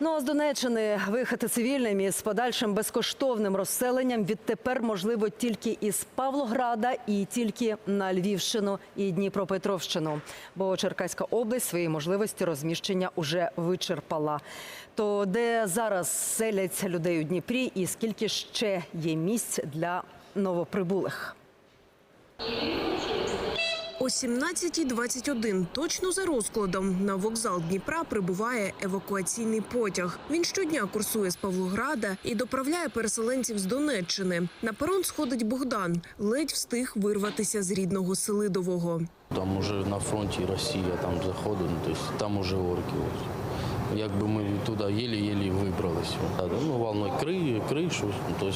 Ну а з Донеччини виїхати цивільним із подальшим безкоштовним розселенням відтепер можливо тільки із Павлограда і тільки на Львівщину і Дніпропетровщину. Бо Черкаська область свої можливості розміщення уже вичерпала. То де зараз селяться людей у Дніпрі, і скільки ще є місць для новоприбулих? О 17.21 точно за розкладом на вокзал Дніпра прибуває евакуаційний потяг. Він щодня курсує з Павлограда і доправляє переселенців з Донеччини. На перон сходить Богдан, ледь встиг вирватися з рідного Селидового. Там уже на фронті Росія там заходить, ну, там уже орки. ось. Якби ми туди єлі-єлі вибралися. Ну, волною криє, кришу, ну,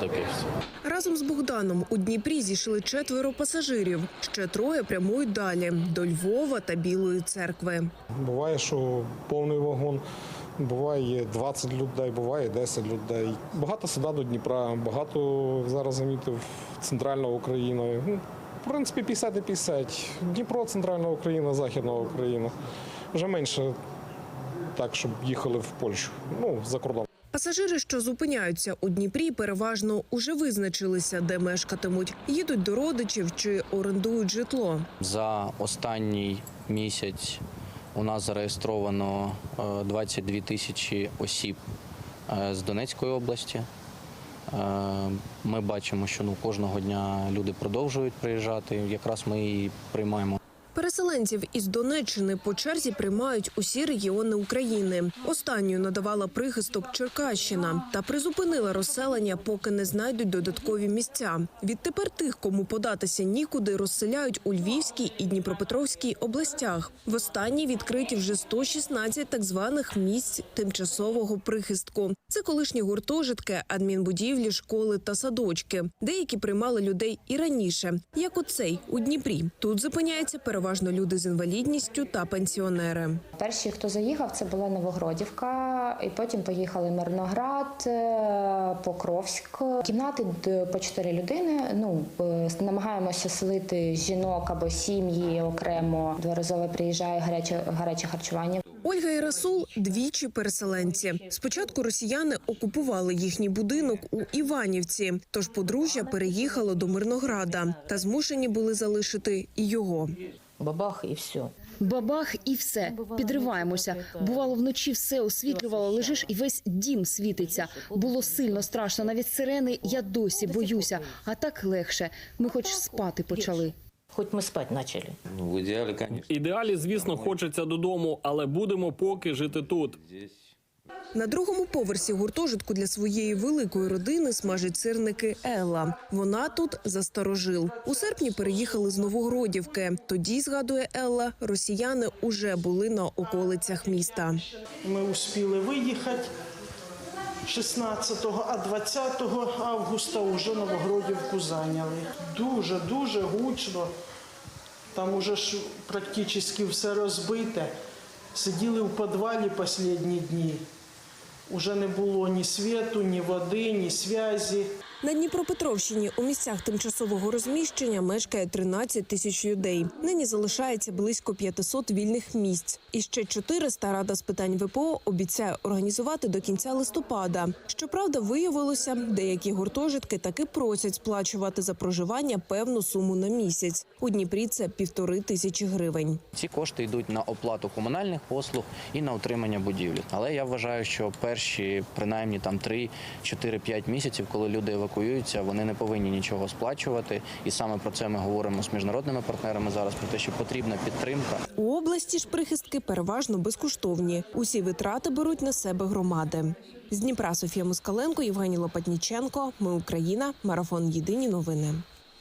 таке все. Разом з Богданом у Дніпрі зійшли четверо пасажирів. Ще троє прямують далі до Львова та Білої церкви. Буває, що повний вагон. Буває 20 людей, буває 10 людей. Багато сюди до Дніпра, багато зараз замітив центральна Україна. Ну, в принципі, 50 на 50. Дніпро, центральна Україна, Західна Україна. Вже менше так, щоб їхали в Польщу, ну, за кордон. Пасажири, що зупиняються у Дніпрі, переважно уже визначилися, де мешкатимуть. Їдуть до родичів чи орендують житло. За останній місяць у нас зареєстровано е, 22 тисячі осіб е, з Донецької області. Е, Ми бачимо, що ну, кожного дня люди продовжують приїжджати. Якраз ми і приймаємо. Переселенців із Донеччини по черзі приймають усі регіони України. Останньою надавала прихисток Черкащина та призупинила розселення, поки не знайдуть додаткові місця. Відтепер тих, кому податися нікуди, розселяють у Львівській і Дніпропетровській областях. В останній відкриті вже 116 так званих місць тимчасового прихистку. Це колишні гуртожитки, адмінбудівлі, школи та садочки. Деякі приймали людей і раніше, як оцей у Дніпрі. Тут зупиняються переважно люди з інвалідністю та пенсіонери. Перші, хто заїхав, це була Новогродівка, і потім поїхали Мирноград, е, Покровськ. Кімнати по чотири людини. Ну е, намагаємося селити жінок або сім'ї окремо. Дворазово приїжджає гаряче гаряче харчування. Ольга і Расул двічі переселенці. Спочатку росіяни окупували їхній будинок у Іванівці, тож подружжя переїхало до Мирнограда та змушені були залишити і його. Бабах і все. Бабах і все підриваємося. Бувало вночі все освітлювало. Лежиш і весь дім світиться. Було сильно страшно. Навіть сирени я досі боюся. А так легше. Ми хоч спати почали. Хоч ми спати почали. Ну, в. Ідеалі, звісно, хочеться додому, але будемо поки жити тут. На другому поверсі гуртожитку для своєї великої родини смажить сирники Елла. Вона тут засторожил. У серпні переїхали з Новогродівки. Тоді, згадує Елла, росіяни уже були на околицях міста. Ми успіли виїхати 16-го, а 20 августа вже Новогродівку зайняли. Дуже, дуже гучно. Там уже ж практично все розбите. Сиділи в підвалі останні дні. Уже не було ні світу, ні води, ні зв'язі. На Дніпропетровщині у місцях тимчасового розміщення мешкає 13 тисяч людей. Нині залишається близько 500 вільних місць. І ще 400 рада з питань ВПО обіцяє організувати до кінця листопада. Щоправда, виявилося, деякі гуртожитки таки просять сплачувати за проживання певну суму на місяць. У Дніпрі це півтори тисячі гривень. Ці кошти йдуть на оплату комунальних послуг і на утримання будівлі. Але я вважаю, що перші принаймні там 3, 4, 5 місяців, коли люди евакуюються, вони не повинні нічого сплачувати. І саме про це ми говоримо з міжнародними партнерами зараз про те, що потрібна підтримка. У області ж прихистки переважно безкоштовні. Усі витрати беруть на себе громади. З Дніпра Софія Москаленко, Євгеній Лопатніченко. Ми Україна. Марафон Єдині новини.